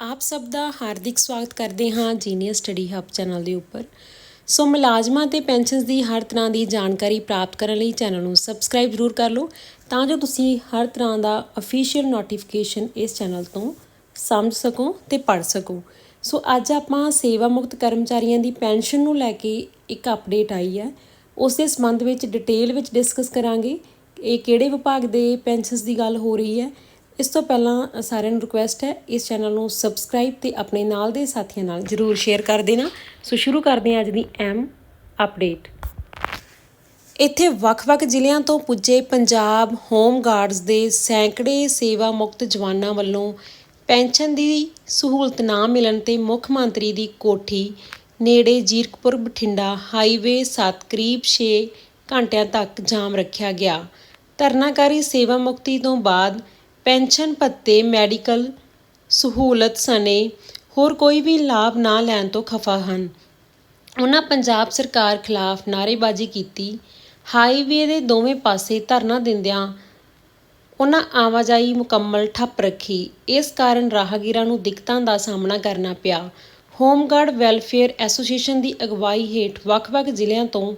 ਆਪ ਸਭ ਦਾ ਹਾਰਦਿਕ ਸਵਾਗਤ ਕਰਦੇ ਹਾਂ ਜੀਨੀਅਸ ਸਟੱਡੀ ਹੱਬ ਚੈਨਲ ਦੇ ਉੱਪਰ। ਸੋ ਮੁਲਾਜ਼ਮਾਂ ਤੇ ਪੈਨਸ਼ਨਸ ਦੀ ਹਰ ਤਰ੍ਹਾਂ ਦੀ ਜਾਣਕਾਰੀ ਪ੍ਰਾਪਤ ਕਰਨ ਲਈ ਚੈਨਲ ਨੂੰ ਸਬਸਕ੍ਰਾਈਬ ਜ਼ਰੂਰ ਕਰ ਲਓ ਤਾਂ ਜੋ ਤੁਸੀਂ ਹਰ ਤਰ੍ਹਾਂ ਦਾ ਅਫੀਸ਼ੀਅਲ ਨੋਟੀਫਿਕੇਸ਼ਨ ਇਸ ਚੈਨਲ ਤੋਂ ਸਮਝ ਸਕੋ ਤੇ ਪੜ੍ਹ ਸਕੋ। ਸੋ ਅੱਜ ਆਪਾਂ ਸੇਵਾ ਮੁਕਤ ਕਰਮਚਾਰੀਆਂ ਦੀ ਪੈਨਸ਼ਨ ਨੂੰ ਲੈ ਕੇ ਇੱਕ ਅਪਡੇਟ ਆਈ ਹੈ। ਉਸ ਦੇ ਸੰਬੰਧ ਵਿੱਚ ਡਿਟੇਲ ਵਿੱਚ ਡਿਸਕਸ ਕਰਾਂਗੇ। ਇਹ ਕਿਹੜੇ ਵਿਭਾਗ ਦੇ ਪੈਨਸ਼ਨਸ ਦੀ ਗੱਲ ਹੋ ਰਹੀ ਹੈ? ਇਸ ਤੋਂ ਪਹਿਲਾਂ ਸਾਰਿਆਂ ਨੂੰ ਰਿਕੁਐਸਟ ਹੈ, ਇਸ ਚੈਨਲ ਨੂੰ ਸਬਸਕ੍ਰਾਈਬ ਤੇ ਆਪਣੇ ਨਾਲ ਦੇ ਸਾਥੀਆਂ ਨਾਲ ਜਰੂਰ ਸ਼ੇਅਰ ਕਰ ਦੇਣਾ। ਸੋ ਸ਼ੁਰੂ ਕਰਦੇ ਹਾਂ ਅੱਜ ਦੀ ਐਮ ਅਪਡੇਟ ਇੱਥੇ ਵੱਖ-ਵੱਖ ਜ਼ਿਲ੍ਹਿਆਂ ਤੋਂ ਪੁੱਜੇ ਪੰਜਾਬ ਹੋਮ ਗਾਰਡਸ ਦੇ ਸੈਂਕੜੇ ਸੇਵਾ ਮੁਕਤ ਜਵਾਨਾਂ ਵੱਲੋਂ ਪੈਨਸ਼ਨ ਦੀ ਸਹੂਲਤ ਨਾ ਮਿਲਣ ਤੇ ਮੁੱਖ ਮੰਤਰੀ ਦੀ ਕੋਠੀ ਨੇੜੇ ਜੀਰਕਪੁਰ ਬਠਿੰਡਾ ਹਾਈਵੇ 7 ਕਰੀਬ 6 ਘੰਟਿਆਂ ਤੱਕ ਜਾਮ ਰੱਖਿਆ ਗਿਆ। ਧਰਨਾਕਾਰੀ ਸੇਵਾ ਮੁਕਤੀ ਤੋਂ ਬਾਅਦ ਪੈਨਸ਼ਨ ਭੱਤੇ, ਮੈਡੀਕਲ ਸਹੂਲਤ ਸਣੇ, ਹੋਰ ਕੋਈ ਵੀ ਲਾਭ ਨਾ ਲੈਣ ਤੋਂ ਖਫਾ ਹਨ। ਉਹਨਾਂ ਪੰਜਾਬ ਸਰਕਾਰ ਖਿਲਾਫ ਨਾਅਰੇਬਾਜ਼ੀ ਕੀਤੀ। ਹਾਈਵੇ ਦੇ ਦੋਵੇਂ ਪਾਸੇ ਧਰਨਾ ਦਿੰਦਿਆਂ ਉਹਨਾਂ ਆਵਾਜਾਈ ਮੁਕੰਮਲ ਠੱਪ ਰੱਖੀ। ਇਸ ਕਾਰਨ ਰਾਹਗੀਰਾਂ ਨੂੰ ਦਿੱਕਤਾਂ ਦਾ ਸਾਹਮਣਾ ਕਰਨਾ ਪਿਆ। ਹੋਮਗਾਰਡ ਵੈਲਫੇਅਰ ਐਸੋਸੀਏਸ਼ਨ ਦੀ ਅਗਵਾਈ ਹੇਠ ਵੱਖ-ਵੱਖ ਜ਼ਿਲ੍ਹਿਆਂ ਤੋਂ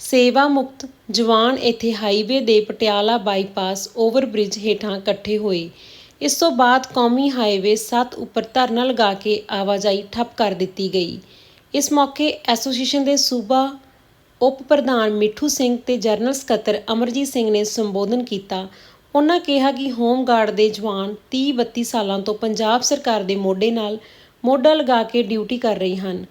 ਸੇਵਾ ਮੁਕਤ ਜਵਾਨ ਇੱਥੇ ਹਾਈਵੇ ਦੇ ਪਟਿਆਲਾ ਬਾਈਪਾਸ ਓਵਰਬ੍ਰਿਜ ਹੇਠਾਂ ਇਕੱਠੇ ਹੋਏ। ਇਸ ਤੋਂ ਬਾਅਦ ਕੌਮੀ ਹਾਈਵੇ 7 ਉੱਪਰ ਧਰਨਾ ਲਗਾ ਕੇ ਆਵਾਜਾਈ ਠੱਪ ਕਰ ਦਿੱਤੀ ਗਈ। ਇਸ ਮੌਕੇ ਐਸੋਸੀਏਸ਼ਨ ਦੇ ਸੂਬਾ ਉਪ ਪ੍ਰਧਾਨ ਮਿੱਠੂ ਸਿੰਘ ਤੇ ਜਨਰਲ ਸਕੱਤਰ ਅਮਰਜੀਤ ਸਿੰਘ ਨੇ ਸੰਬੋਧਨ ਕੀਤਾ। ਉਹਨਾਂ ਕਿਹਾ ਕਿ ਹੋਮਗਾਰਡ ਦੇ ਜਵਾਨ 30-32 ਸਾਲਾਂ ਤੋਂ ਪੰਜਾਬ ਸਰਕਾਰ ਦੇ ਮੋਢੇ ਨਾਲ ਮੋਢਾ ਲਗਾ ਕੇ ਡਿਊਟੀ ਕਰ ਰਹੇ ਹਨ।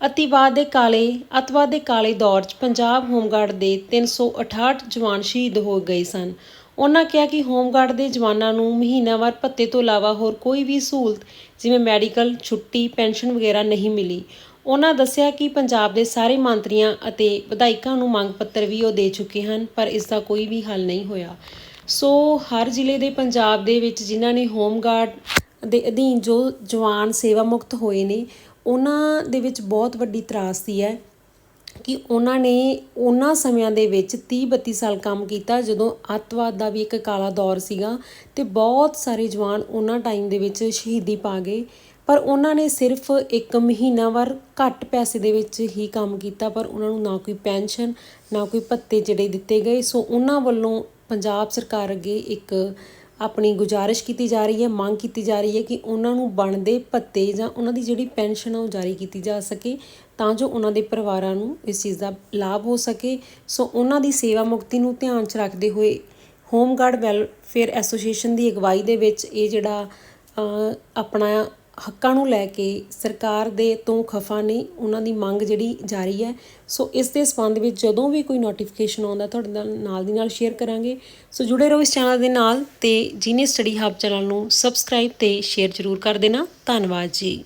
ਅਤਿਵਾਦ ਦੇ ਕਾਲੇ, ਅਤਵਾਦ ਦੇ ਕਾਲੇ ਦੌਰ 'ਚ ਪੰਜਾਬ ਹੋਮਗਾਰਡ ਦੇ 368 ਜਵਾਨ ਸ਼ਹੀਦ ਹੋ ਗਏ ਸਨ। ਉਹਨਾਂ ਕਿਹਾ ਕਿ ਹੋਮਗਾਰਡ ਦੇ ਜਵਾਨਾਂ ਨੂੰ ਮਹੀਨਾਵਾਰ ਭੱਤੇ ਤੋਂ ਇਲਾਵਾ ਹੋਰ ਕੋਈ ਵੀ ਸਹੂਲਤ, ਜਿਵੇਂ ਮੈਡੀਕਲ, ਛੁੱਟੀ, ਪੈਨਸ਼ਨ ਵਗੈਰਾ ਨਹੀਂ ਮਿਲੀ। ਉਹਨਾਂ ਦੱਸਿਆ ਕਿ ਪੰਜਾਬ ਦੇ ਸਾਰੇ ਮੰਤਰੀਆਂ ਅਤੇ ਵਿਧਾਇਕਾਂ ਨੂੰ ਮੰਗ ਪੱਤਰ ਵੀ ਉਹ ਦੇ ਚੁੱਕੇ ਹਨ, ਪਰ ਇਸ ਦਾ ਕੋਈ ਵੀ ਹੱਲ ਨਹੀਂ ਹੋਇਆ। ਸੋ ਹਰ ਜ਼ਿਲ੍ਹੇ ਦੇ ਪੰਜਾਬ ਦੇ ਵਿੱਚ ਜਿਨ੍ਹਾਂ ਨੇ ਹੋਮਗਾਰਡ ਦੇ ਅਧੀਨ ਜੋ ਜਵਾਨ ਸੇਵਾ ਮੁਕਤ ਹੋਏ ਨੇ, ਉਹਨਾਂ ਦੇ ਵਿੱਚ ਬਹੁਤ ਵੱਡੀ ਤਰਾਸਦੀ ਹੈ ਕਿ ਉਹਨਾਂ ਨੇ ਉਹਨਾਂ ਸਮਿਆਂ ਦੇ ਵਿੱਚ 30 32 ਸਾਲ ਕੰਮ ਕੀਤਾ ਜਦੋਂ ਅੱਤਵਾਦ ਦਾ ਵੀ ਇੱਕ ਕਾਲਾ ਦੌਰ ਸੀਗਾ ਤੇ ਬਹੁਤ ਸਾਰੇ ਜਵਾਨ ਉਹਨਾਂ ਟਾਈਮ ਦੇ ਵਿੱਚ ਸ਼ਹੀਦੀ ਪਾ ਗਏ। ਪਰ ਉਹਨਾਂ ਨੇ ਸਿਰਫ ਇੱਕ ਮਹੀਨਾਵਾਰ ਘੱਟ ਪੈਸੇ ਦੇ ਵਿੱਚ ਹੀ ਕੰਮ ਕੀਤਾ, ਪਰ ਉਹਨਾਂ ਨੂੰ ਨਾ ਕੋਈ ਪੈਨਸ਼ਨ, ਨਾ ਕੋਈ ਭੱਤੇ ਜਿਹੜੇ ਦਿੱਤੇ ਗਏ। ਸੋ ਉਹਨਾਂ ਵੱਲੋਂ ਪੰਜਾਬ ਸਰਕਾਰ ਅੱਗੇ ਇੱਕ ਆਪਣੀ ਗੁਜ਼ਾਰਿਸ਼ ਕੀਤੀ ਜਾ ਰਹੀ ਹੈ, ਮੰਗ ਕੀਤੀ ਜਾ ਰਹੀ ਹੈ ਕਿ ਉਹਨਾਂ ਨੂੰ ਬਣਦੇ ਭੱਤੇ ਜਾਂ ਉਹਨਾਂ ਦੀ ਜਿਹੜੀ ਪੈਨਸ਼ਨ ਆ ਉਹ ਜਾਰੀ ਕੀਤੀ ਜਾ ਸਕੇ ਤਾਂ ਜੋ ਉਹਨਾਂ ਦੇ ਪਰਿਵਾਰਾਂ ਨੂੰ ਇਸ ਚੀਜ਼ ਦਾ ਲਾਭ ਹੋ ਸਕੇ। ਸੋ ਉਹਨਾਂ ਦੀ ਸੇਵਾ ਮੁਕਤੀ ਨੂੰ ਧਿਆਨ 'ਚ ਰੱਖਦੇ ਹੋਏ ਹੋਮਗਾਰਡ ਵੈਲਫੇਅਰ ਐਸੋਸੀਏਸ਼ਨ ਦੀ ਅਗਵਾਈ ਦੇ ਵਿੱਚ ਇਹ ਜਿਹੜਾ ਆਪਣਾ ਹੱਕਾਂ ਨੂੰ ਲੈ ਕੇ ਸਰਕਾਰ ਦੇ ਤੋਂ ਖਫਾ ਨੇ ਉਹਨਾਂ ਦੀ ਮੰਗ ਜਿਹੜੀ ਜਾਰੀ ਹੈ। ਸੋ ਇਸ ਦੇ ਸੰਬੰਧ ਵਿੱਚ ਜਦੋਂ ਵੀ ਕੋਈ ਨੋਟੀਫਿਕੇਸ਼ਨ ਆਉਂਦਾ, ਤੁਹਾਡੇ ਨਾਲ ਨਾਲ ਦੀ ਨਾਲ ਸ਼ੇਅਰ ਕਰਾਂਗੇ। ਸੋ ਜੁੜੇ ਰਹੋ ਇਸ ਚੈਨਲ ਦੇ ਨਾਲ ਤੇ ਜੀਨੇ ਸਟੱਡੀ ਹੱਬ ਚੈਨਲ ਨੂੰ ਸਬਸਕ੍ਰਾਈਬ ਤੇ ਸ਼ੇਅਰ ਜ਼ਰੂਰ ਕਰ ਦੇਣਾ। ਧੰਨਵਾਦ ਜੀ।